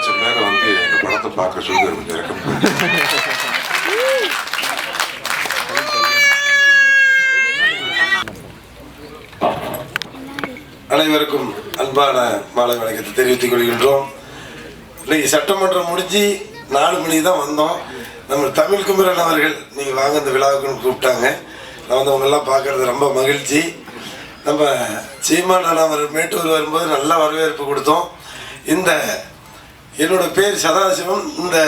லட்சம் பேரை வந்து எங்க படத்தை பார்க்க சொல்லி கொஞ்சம் இறக்கம் அனைவருக்கும் அன்பான மாலை வணக்கத்தை தெரிவித்துக் கொள்கின்றோம். இன்னைக்கு சட்டமன்றம் முடிஞ்சு நாலு மணிக்கு தான் வந்தோம். நம்ம தமிழ் குமரன் அவர்கள் நீங்கள் வாங்க இந்த விழாவுக்குன்னு கூப்பிட்டாங்க. நான் வந்து அவங்கெல்லாம் பார்க்கறது ரொம்ப மகிழ்ச்சி. நம்ம சீமான் அவர் மேட்டூர் வரும்போது நல்ல வரவேற்பு கொடுத்தோம். இந்த என்னோட பேர் சதாசிவம். இந்த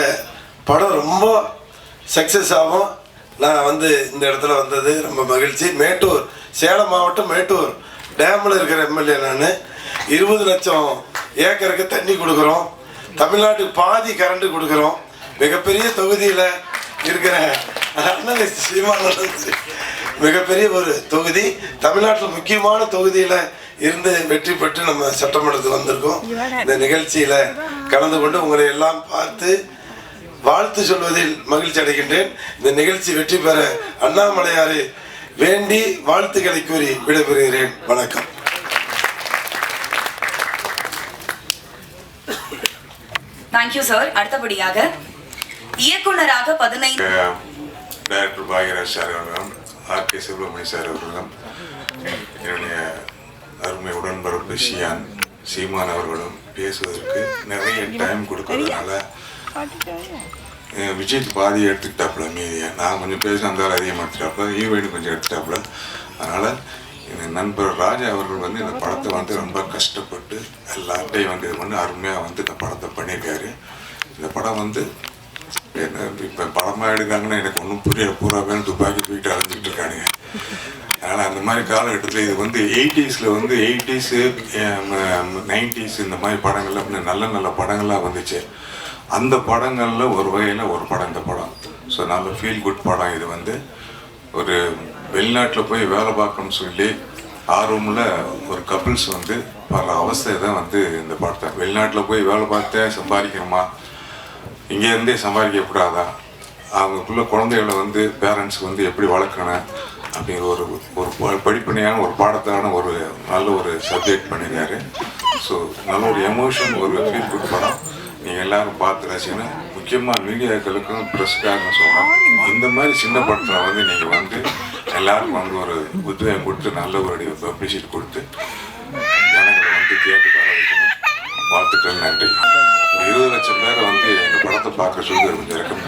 படம் ரொம்ப சக்ஸஸ் ஆகும். நான் வந்து இந்த இடத்துல வந்தது. ரொம்ப மகிழ்ச்சி. மேட்டூர் சேலம் மாவட்டம் மேட்டூர் டேமில் இருக்கிற எம்எல்ஏ நான். இருபது லட்சம் ஏக்கருக்கு தண்ணி கொடுக்குறோம். தமிழ்நாட்டுக்கு பாதி கரண்ட் கொடுக்குறோம். மிகப்பெரிய தொகுதியில் இருக்கிற அண்ணன் சீமானந்தன் மிகப்பெரிய ஒரு தொகுதி. தமிழ்நாட்டில் முக்கியமான தொகுதியில் இருந்து வெற்றி பெற்று நம்ம சட்டமன்றத்துக்கு வந்திருக்கோம். இந்த நிகழ்ச்சியில் கலந்து கொண்டு உங்களை எல்லாம் பார்த்து வாழ்த்து சொல்வதில் மகிழ்ச்சி அடைகின்றேன். இந்த நிகழ்ச்சி வெற்றி பெற அண்ணாமலையாரை வேண்டி வாழ்த்துக்களை கூறி விடைபெறுகிறேன். வணக்கம். தேங்க்யூ சார் அடுத்தபடியாக இயக்குனராக பதினைந்து டைரக்டர் பாக்யராஜ் சார் அவர்களும் ஆர் கே சுப்பிரமணிய சார் அவர்களும் என்னுடைய அருமை உடன்பரப்பு ஷியான் சீமான் அவர்களும் பேசுவதற்கு நிறைய டைம் கொடுக்கறதுனால அஹ், விஜய் பாதி எடுத்துக்கிட்டாப்புல மீதியை. நான் கொஞ்சம் பேச அந்த அதிகமாக எடுத்துட்டாப்புல ஈவேடு கொஞ்சம் எடுத்துட்டாப்புல அதனால் என் நண்பர் ராஜா அவர்கள் வந்து இந்த படத்தை வந்து ரொம்ப கஷ்டப்பட்டு எல்லாத்தையும் வந்து இது பண்ணி அருமையாக வந்து இந்த படத்தை பண்ணியிருக்காரு. இந்த படம் வந்து என்ன இப்போ படமாக எடுக்காங்கன்னா எனக்கு ஒன்றும் புரியல. பூரா பேர் துப்பாக்கி தூக்கிட்டு அலைஞ்சிட்டு இருக்கானுங்க. ஆனால் அந்த மாதிரி காலகட்டத்தில் இது வந்து எயிட்டிஸில் வந்து எயிட்டிஸு நைன்டிஸ் இந்த மாதிரி படங்கள் இன்னும் நல்ல நல்ல படங்கள்லாம் வந்துச்சு. அந்த படங்களில் ஒரு வகையில் ஒரு படம் இந்த படம். ஸோ நல்ல ஃபீல் குட் படம் இது வந்து. ஒரு வெளிநாட்டில் போய் வேலை பார்க்கணும்னு சொல்லி ஆர்வமில் ஒரு கப்புள்ஸ் வந்து பல அவஸ்தை தான் வந்து இந்த படத்தை. வெளிநாட்டில் போய் வேலை பார்த்தே சம்பாதிக்கணுமா? இங்கேருந்தே சம்பாதிக்கக்கூடாதா? அவங்களுக்குள்ள குழந்தைகளை வந்து பேரண்ட்ஸ் வந்து எப்படி வளர்க்கணும்? அப்படிங்கிற ஒரு ஒரு ப- படிப்பனையான ஒரு பாடத்தான ஒரு நல்ல ஒரு சப்ஜெக்ட் பண்ணியிருக்காரு ஸோ நல்ல ஒரு எமோஷன் ஒரு ஃபீல் குட் படம். நீங்கள் எல்லாரும் பார்த்து ரசிக்கணும். முக்கியமாக மீடியாக்களுக்கும் ப்ரெஸ்காரன்னு சொல்லலாம் இந்த மாதிரி சின்ன படத்தில் வந்து நீங்கள் வந்து எல்லாருக்கும் வந்து ஒரு உத்வேகம் கொடுத்து நல்ல ஒரு பப்ளிசிட்டி கொடுத்து ஜனங்களை வந்து கேட்டு வர வைக்கணும் வாழ்த்துக்கள் நன்றி. இருபது லட்சம் பேரை வந்து எங்கள் படத்தை பார்க்க சொல்லி கொஞ்சம் இறக்கம்